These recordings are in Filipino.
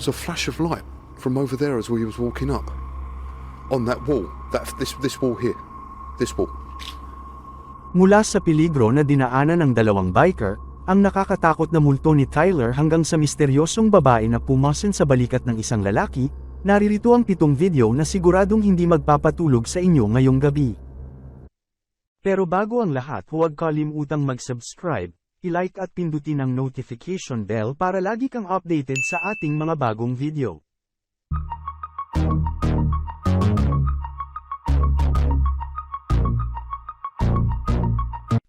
Was a flash of light from over there as we was walking up. On that wall. That this this wall here. This wall. Mula sa peligro na dinaanan ng dalawang biker, ang nakakatakot na multo ni Tyler hanggang sa misteryosong babae na pumasin sa balikat ng isang lalaki, naririto ang pitong video na siguradong hindi magpapatulog sa inyo ngayong gabi. Pero bago ang lahat huwag kalimutang mag-subscribe, i-like at pindutin ang notification bell para lagi kang updated sa ating mga bagong video.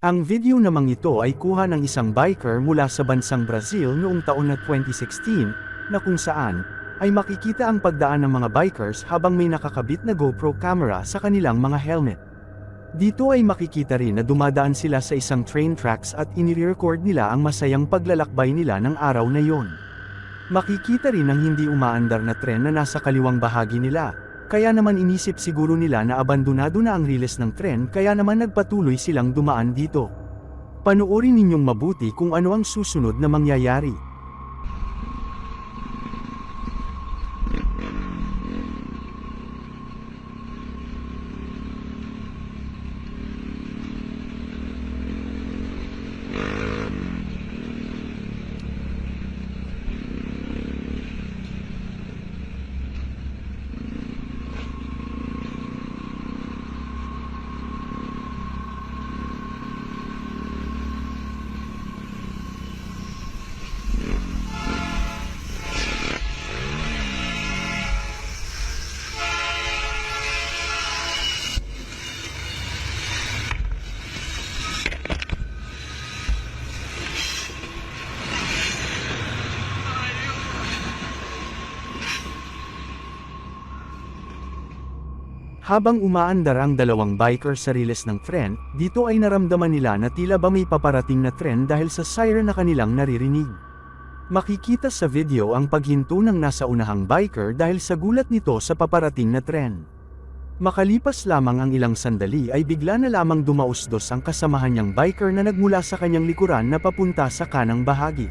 Ang video namang ito ay kuha ng isang biker mula sa bansang Brazil noong taon na 2016, na kung saan, ay makikita ang pagdaan ng mga bikers habang may nakakabit na GoPro camera sa kanilang mga helmet. Dito ay makikita rin na dumadaan sila sa isang train tracks at inire-record nila ang masayang paglalakbay nila ng araw na yon. Makikita rin ang hindi umaandar na tren na nasa kaliwang bahagi nila, kaya naman inisip siguro nila na abandonado na ang riles ng tren kaya naman nagpatuloy silang dumaan dito. Panoorin ninyong mabuti kung ano ang susunod na mangyayari. Habang umaandar ang dalawang biker sa riles ng tren, dito ay naramdaman nila na tila ba may paparating na tren dahil sa siren na kanilang naririnig. Makikita sa video ang paghinto ng nasa unahang biker dahil sa gulat nito sa paparating na tren. Makalipas lamang ang ilang sandali ay bigla na lamang dumausdos ang kasamahan niyang biker na nagmula sa kanyang likuran na papunta sa kanang bahagi.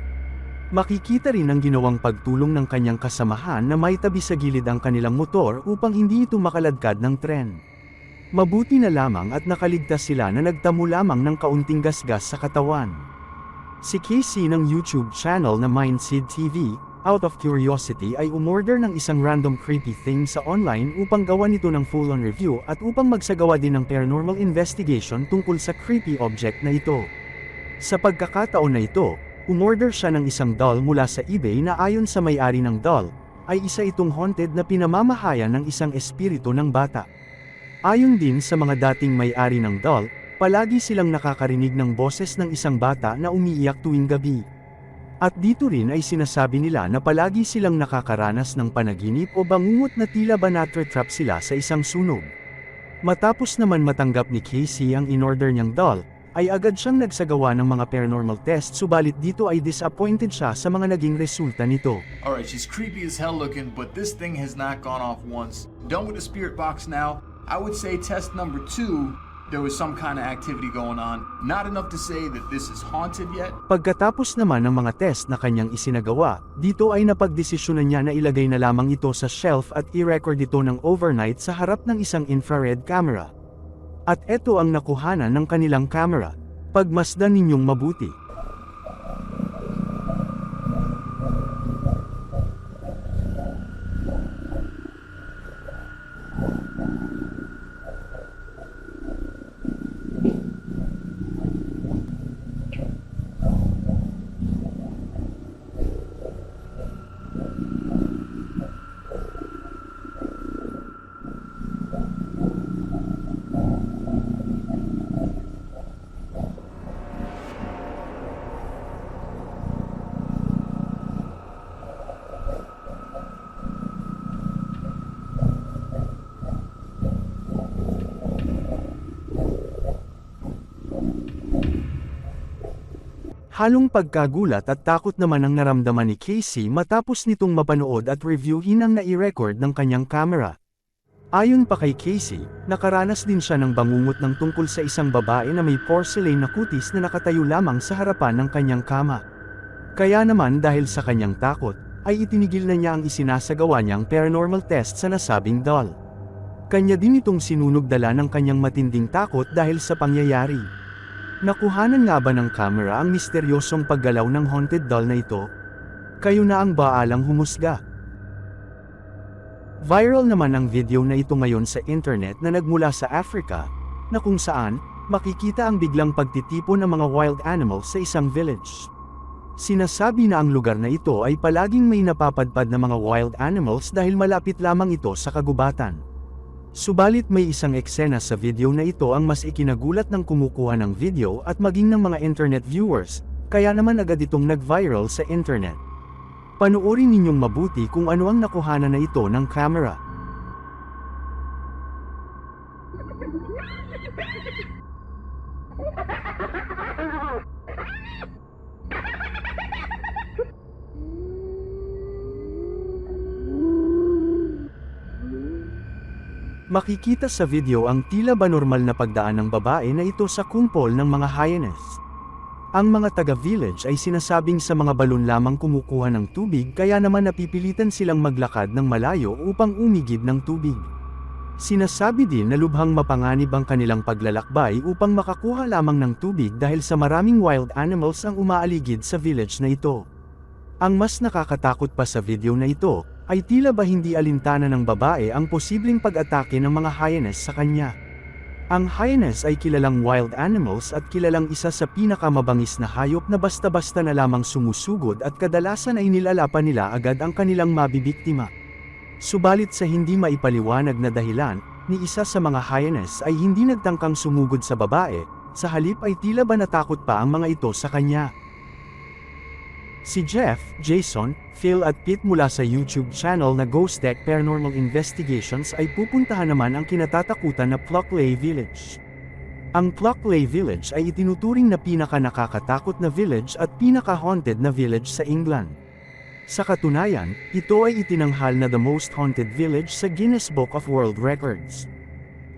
Makikita rin ang ginawang pagtulong ng kanyang kasamahan na may tabi sa gilid ang kanilang motor upang hindi ito makaladkad ng tren. Mabuti na lamang at nakaligtas sila na nagtamo lamang ng kaunting gasgas sa katawan. Si Casey ng YouTube channel na Mindseed TV, out of curiosity ay umorder ng isang random creepy thing sa online upang gawa nito ng full-on review at upang magsagawa din ng paranormal investigation tungkol sa creepy object na ito. Sa pagkakataon na ito, umorder siya ng isang doll mula sa eBay na ayon sa may-ari ng doll, ay isa itong haunted na pinamamahayan ng isang espiritu ng bata. Ayon din sa mga dating may-ari ng doll, palagi silang nakakarinig ng boses ng isang bata na umiiyak tuwing gabi. At dito rin ay sinasabi nila na palagi silang nakakaranas ng panaginip o bangungot na tila ba natrap sila sa isang sunog. Matapos naman matanggap ni Casey ang in-order niyang doll, ay agad siyang nagsagawa ng mga paranormal test subalit dito ay disappointed siya sa mga naging resulta nito. Alright, she's creepy as hell looking, but this thing has not gone off once. Done with the spirit box now. I would say test number two, there was some kind of activity going on. Not enough to say that this is haunted yet. Pagkatapos naman ng mga test na kanyang isinagawa, dito ay napagdesisyonan niya na ilagay na lamang ito sa shelf at i-record ito ng overnight sa harap ng isang infrared camera. At eto ang nakuhanan ng kanilang camera. Pagmasdan ninyong mabuti. Halong pagkagulat at takot naman ang naramdaman ni Casey matapos nitong mapanood at reviewin ang nai-record ng kanyang camera. Ayon pa kay Casey, nakaranas din siya ng bangungot ng tungkol sa isang babae na may porcelain na kutis na nakatayo lamang sa harapan ng kanyang kama. Kaya naman dahil sa kanyang takot, ay itinigil na niya ang isinasagawa niyang paranormal test sa nasabing doll. Kanya din itong sinunog dala ng kanyang matinding takot dahil sa pangyayari. Nakuhanan nga ba ng camera ang misteryosong paggalaw ng haunted doll na ito? Kayo na ang baalang humusga. Viral naman ang video na ito ngayon sa internet na nagmula sa Africa, na kung saan, makikita ang biglang pagtitipon ng mga wild animals sa isang village. Sinasabi na ang lugar na ito ay palaging may napapadpad na mga wild animals dahil malapit lamang ito sa kagubatan. Subalit may isang eksena sa video na ito ang mas ikinagulat ng kumukuha ng video at maging ng mga internet viewers, kaya naman agad itong nag-viral sa internet. Panoorin ninyong mabuti kung ano ang nakuhanan na ito ng camera. Makikita sa video ang tila ba normal na pagdaan ng babae na ito sa kumpol ng mga hyenas. Ang mga taga-village ay sinasabing sa mga balon lamang kumukuha ng tubig kaya naman napipilitan silang maglakad ng malayo upang umigib ng tubig. Sinasabi din na lubhang mapanganib ang kanilang paglalakbay upang makakuha lamang ng tubig dahil sa maraming wild animals ang umaaligid sa village na ito. Ang mas nakakatakot pa sa video na ito, ay tila ba hindi alintana ng babae ang posibleng pag-atake ng mga hyenas sa kanya. Ang hyenas ay kilalang wild animals at kilalang isa sa pinakamabangis na hayop na basta-basta na lamang sumusugod at kadalasan ay nilalapan nila agad ang kanilang mabibiktima. Subalit sa hindi maipaliwanag na dahilan, ni isa sa mga hyenas ay hindi nagtangkang sumugod sa babae, sa halip ay tila ba natakot pa ang mga ito sa kanya. Si Jeff, Jason, Phil at Pete mula sa YouTube channel na Ghost Deck Paranormal Investigations ay pupuntahan naman ang kinatatakutan na Pluckley Village. Ang Pluckley Village ay itinuturing na pinaka nakakatakot na village at pinaka-haunted na village sa England. Sa katunayan, ito ay itinanghal na the most haunted village sa Guinness Book of World Records.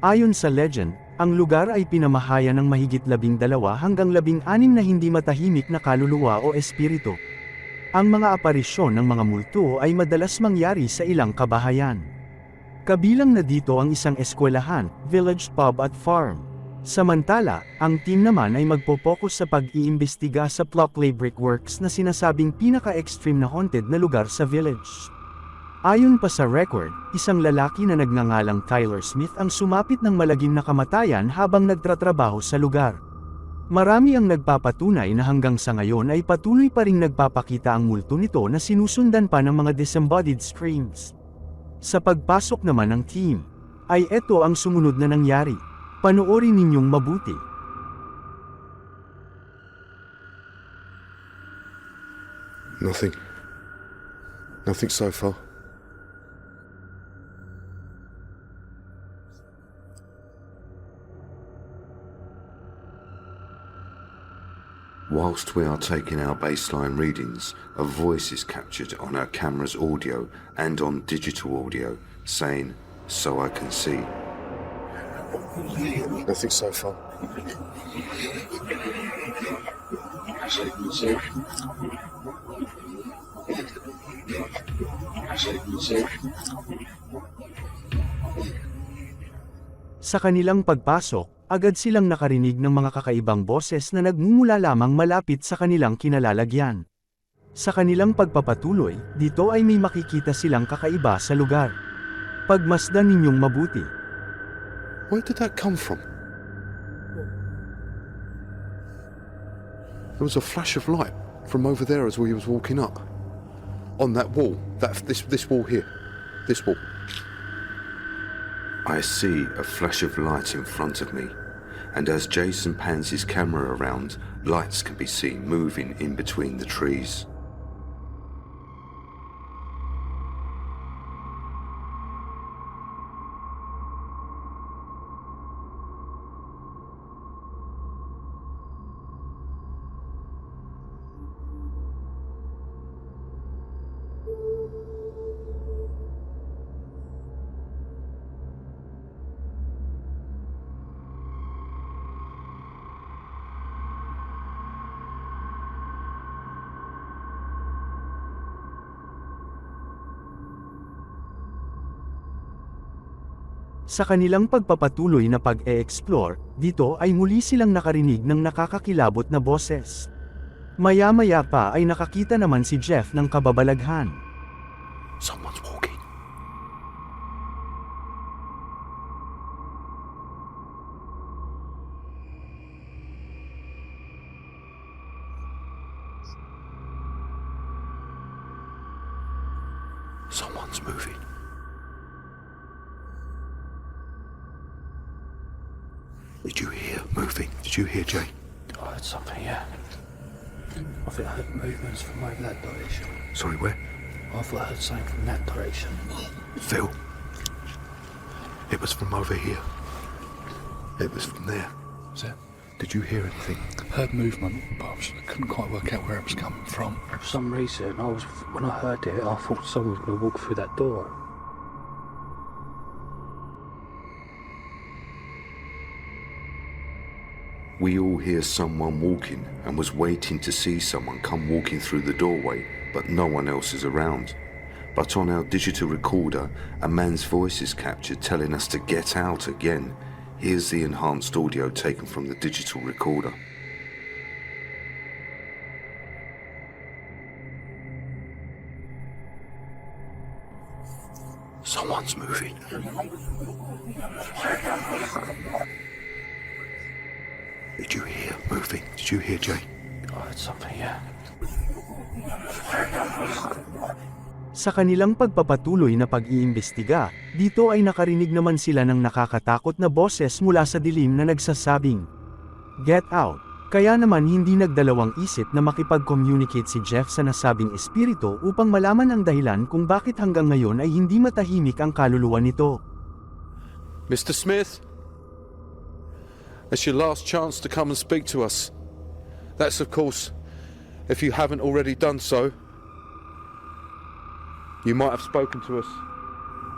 Ayon sa legend, ang lugar ay pinamahaya ng mahigit labing dalawa hanggang labing anim na hindi matahimik na kaluluwa o espiritu. Ang mga aparisyon ng mga multo ay madalas mangyari sa ilang kabahayan. Kabilang na dito ang isang eskwelahan, village pub at farm. Samantala, ang team naman ay magpo-focus sa pag-iimbestiga sa Plockley Brickworks na sinasabing pinaka-extreme na haunted na lugar sa village. Ayon pa sa record, isang lalaki na nagngangalang Tyler Smith ang sumapit ng malagim na kamatayan habang nagtratrabaho sa lugar. Marami ang nagpapatunay na hanggang sa ngayon ay patuloy pa ring nagpapakita ang multo nito na sinusundan pa ng mga disembodied screams. Sa pagpasok naman ng team, ay eto ang sumunod na nangyari. Panoorin ninyong mabuti. Nothing. Nothing so far. Whilst we are taking our baseline readings, a voice is captured on our camera's audio and on digital audio saying, So I can see. Nothing so far. Sa kanilang pagpasok, agad silang nakarinig ng mga kakaibang boses na nagmumula lamang malapit sa kanilang kinalalagyan. Sa kanilang pagpapatuloy, dito ay may makikita silang kakaiba sa lugar. Pagmasdan ninyong mabuti. Where did that come from? There was a flash of light from over there as we was walking up. On that wall. That this this wall here. This wall. I see a flash of light in front of me, and as Jason pans his camera around, lights can be seen moving in between the trees. Sa kanilang pagpapatuloy na pag-e-explore, dito ay muli silang nakarinig ng nakakakilabot na boses. Maya-maya pa ay nakakita naman si Jeff ng kababalaghan. Someone's walking. Someone's moving. Did you hear moving? Did you hear Jay? Oh, I heard something, yeah. I think I heard movements from over that direction. Sorry, where? I thought I heard something from that direction. Phil. It was from over here. It was from there. Was it? Did you hear anything? heard movement, but I was- couldn't quite work out where it was coming from. For some reason, I was when I heard it, I thought someone was going to walk through that door. We all hear someone walking and was waiting to see someone come walking through the doorway, but no one else is around. But on our digital recorder, a man's voice is captured telling us to get out again. Here's the enhanced audio taken from the digital recorder. Someone's moving. You hear Jay? I heard something, yeah. Sa kanilang pagpapatuloy na pag-iimbestiga, dito ay nakarinig naman sila ng nakakatakot na boses mula sa dilim na nagsasabing, Get out! Kaya naman hindi nagdalawang isip na makipag-communicate si Jeff sa nasabing espiritu upang malaman ang dahilan kung bakit hanggang ngayon ay hindi matahimik ang kaluluwa nito. Mr. Smith? That's your last chance to come and speak to us. That's, of course, if you haven't already done so. You might have spoken to us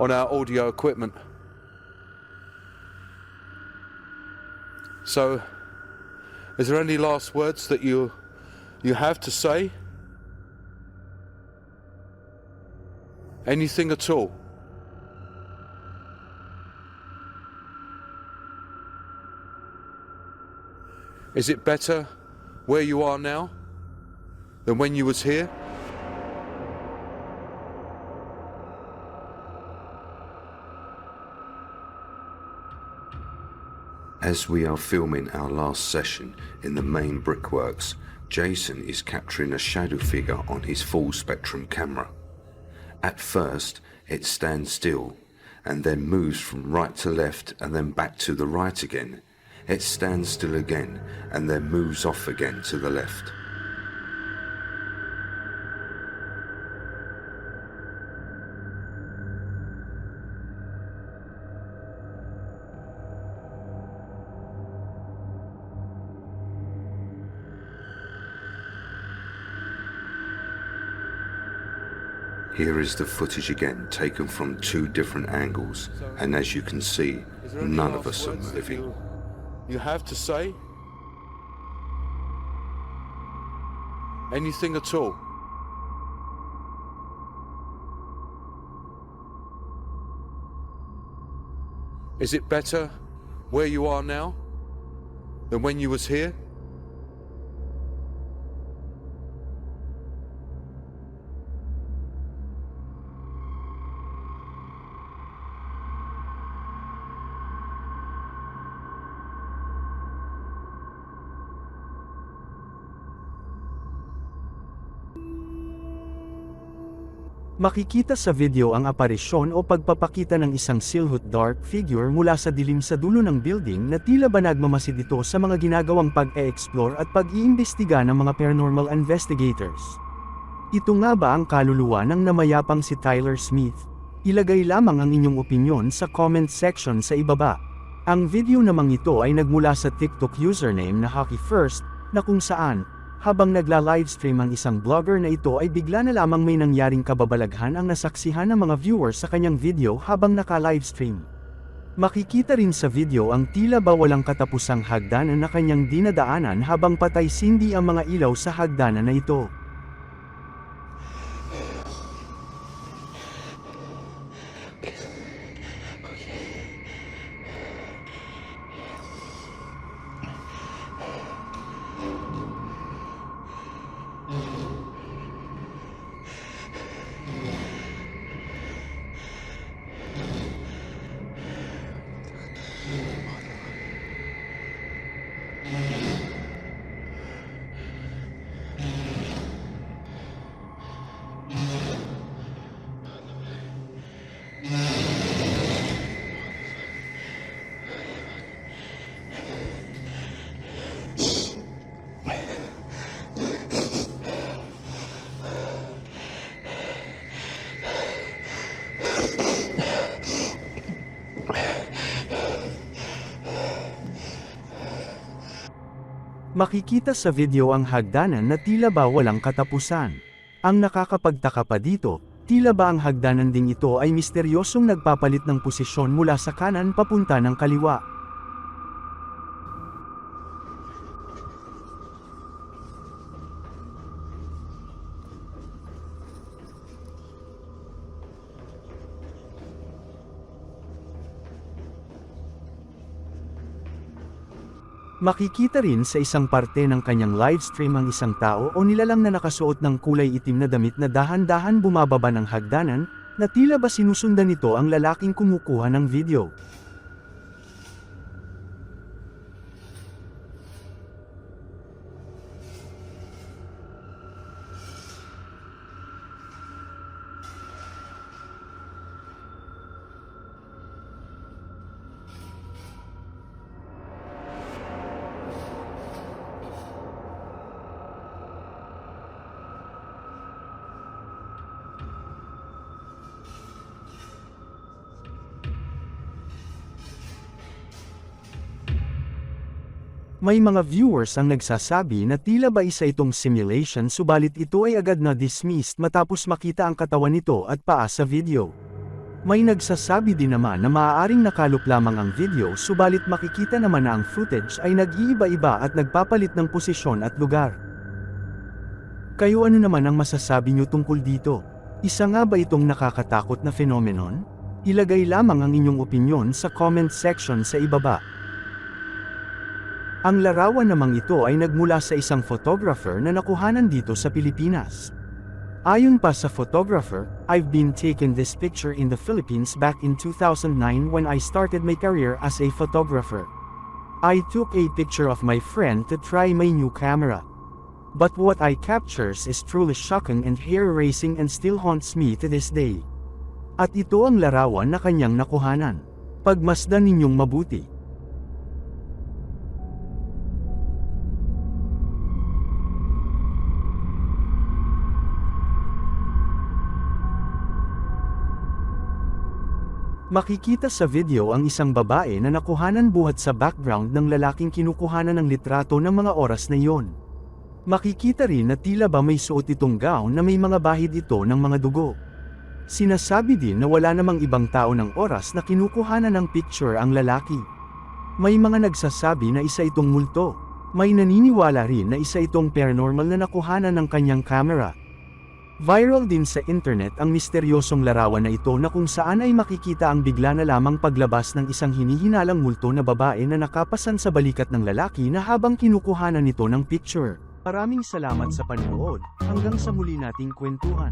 on our audio equipment. So, is there any last words that you you have to say? Anything at all? Is it better where you are now than when you was here? As we are filming our last session in the main brickworks, Jason is capturing a shadow figure on his full spectrum camera. At first, it stands still and then moves from right to left and then back to the right again. It stands still again and then moves off again to the left. Here is the footage again, taken from two different angles, and as you can see, Is there any none of us are moving. You, have to say anything at all. Is it better where you are now than when you was here? Makikita sa video ang aparisyon o pagpapakita ng isang silhouette dark figure mula sa dilim sa dulo ng building na tila ba nagmamasid ito sa mga ginagawang pag-e-explore at pag-iimbestiga ng mga paranormal investigators. Ito nga ba ang kaluluwa ng namayapang si Tyler Smith? Ilagay lamang ang inyong opinyon sa comment section sa ibaba. Ang video namang ito ay nagmula sa TikTok username na Hockey First, na kung saan, habang nagla-livestream ang isang vlogger na ito ay bigla na lamang may nangyaring kababalaghan ang nasaksihan ng mga viewers sa kanyang video habang naka-livestream. Makikita rin sa video ang tila ba walang katapusang hagdanan na kanyang dinadaanan habang patay sindi ang mga ilaw sa hagdanan na ito. Makikita sa video ang hagdanan na tila ba walang katapusan. Ang nakakapagtaka pa dito, tila ba ang hagdanan ding ito ay misteryosong nagpapalit ng posisyon mula sa kanan papunta ng kaliwa. Makikita rin sa isang parte ng kanyang livestream ang isang tao o nilalang na nakasuot ng kulay itim na damit na dahan-dahan bumababa ng hagdanan, na tila ba sinusundan nito ang lalaking kumukuha ng video. May mga viewers ang nagsasabi na tila ba isa itong simulation subalit ito ay agad na dismissed matapos makita ang katawan nito at paa sa video. May nagsasabi din naman na maaaring nakalop lamang ang video subalit makikita naman na ang footage ay nag-iiba-iba at nagpapalit ng posisyon at lugar. Kayo ano naman ang masasabi nyo tungkol dito? Isa nga ba itong nakakatakot na phenomenon? Ilagay lamang ang inyong opinyon sa comment section sa ibaba. Ang larawan namang ito ay nagmula sa isang photographer na nakuhanan dito sa Pilipinas. Ayon pa sa photographer, I've been taking this picture in the Philippines back in 2009 when I started my career as a photographer. I took a picture of my friend to try my new camera. But what I captures is truly shocking and hair-raising and still haunts me to this day. At ito ang larawan na kanyang nakuhanan. Pagmasdan ninyong mabuti. Makikita sa video ang isang babae na nakuhanan buhat sa background ng lalaking kinukuhanan ng litrato ng mga oras na iyon. Makikita rin na tila ba may suot itong gown na may mga bahid ito ng mga dugo. Sinasabi din na wala namang ibang tao ng oras na kinukuhanan ng picture ang lalaki. May mga nagsasabi na isa itong multo. May naniniwala rin na isa itong paranormal na nakuhanan ng kanyang camera. Viral din sa internet ang misteryosong larawan na ito na kung saan ay makikita ang bigla na lamang paglabas ng isang hinihinalang multo na babae na nakapasan sa balikat ng lalaki na habang kinukuhanan nito ng picture. Maraming salamat sa panonood, hanggang sa muli nating kwentuhan.